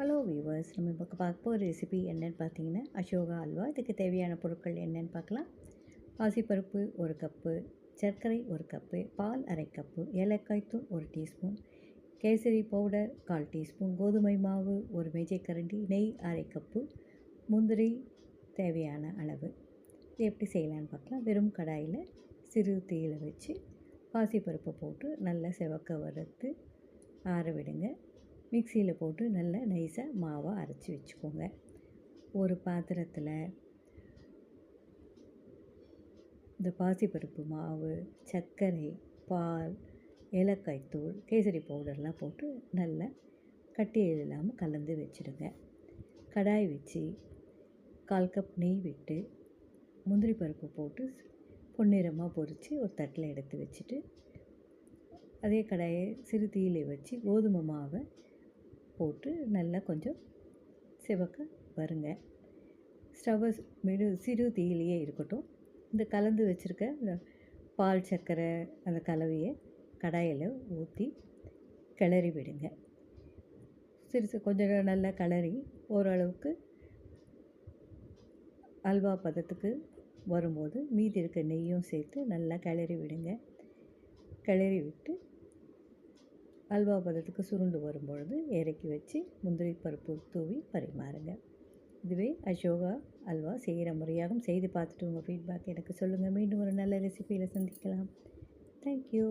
Hello viewers நம்ம இப்போ பார்க்க போகிற ரெசிபி என்னென்னு பார்த்தீங்கன்னா அசோகா அல்வா. இதுக்கு தேவையான பொருட்கள் என்னென்னு பார்க்கலாம். பாசிப்பருப்பு ஒரு கப்பு சர்க்கரை ஒரு கப்பு பால் அரை கப்பு ஏலக்காய் தூள் ஒரு டீஸ்பூன் கேசரி பவுடர் கால் டீஸ்பூன் கோதுமை மாவு ஒரு மேஜைக்கரண்டி நெய் அரை கப்பு முந்திரி தேவையான அளவு. இது எப்படி செய்யலான்னு பார்க்கலாம். வெறும் கடாயில் சிறு தீயில் வச்சு பாசிப்பருப்பை போட்டு நல்லா செவக்க வறுத்து ஆற விடுங்க. மிக்சியில் போட்டு நல்லா நைஸாக மாவை அரைச்சி வச்சுக்கோங்க. ஒரு பாத்திரத்தில் இந்த பாசிப்பருப்பு மாவு சர்க்கரை பால் ஏலக்காய் தூள் கேசரி பவுடர்லாம் போட்டு நல்லா கட்டி இல்லாமல் கலந்து வச்சுடுங்க கடாய் வச்சு கால் கப் நெய் விட்டு முந்திரி பருப்பு போட்டு பொன்னிறமாக பொரித்து ஒரு தட்டில் எடுத்து வச்சுட்டு அதே கடாயை சிறு தீயிலை வச்சு கோதுமை மாவை போட்டு நல்லா கொஞ்சம் சிவக்க வருங்க. ஸ்டவ்வை மிடு சிறு தீயிலேயே இருக்கட்டும். இந்த கலந்து வச்சுருக்க இந்த பால் சர்க்கரை அந்த கலவையை கடாயில் ஊற்றி கிளறி விடுங்க. சிறுசு கொஞ்சம் நல்லா கிளறி ஓரளவுக்கு அல்வா பதத்துக்கு வரும்போது மீதி இருக்க நெய்யும் சேர்த்து நல்லா கிளறி விடுங்க. கிளறி விட்டு அல்வா பதத்துக்கு சுருண்டு வரும்பொழுது இறக்கி வச்சு முந்திரி பருப்பு தூவி பரிமாறுங்க. இதுவே அசோகா அல்வா செய்கிற முறையாகவும் செய்து பார்த்துட்டு உங்கள் ஃபீட்பேக் எனக்கு சொல்லுங்கள் மீண்டும் ஒரு நல்ல ரெசிபியில் சந்திக்கலாம். தேங்க்யூ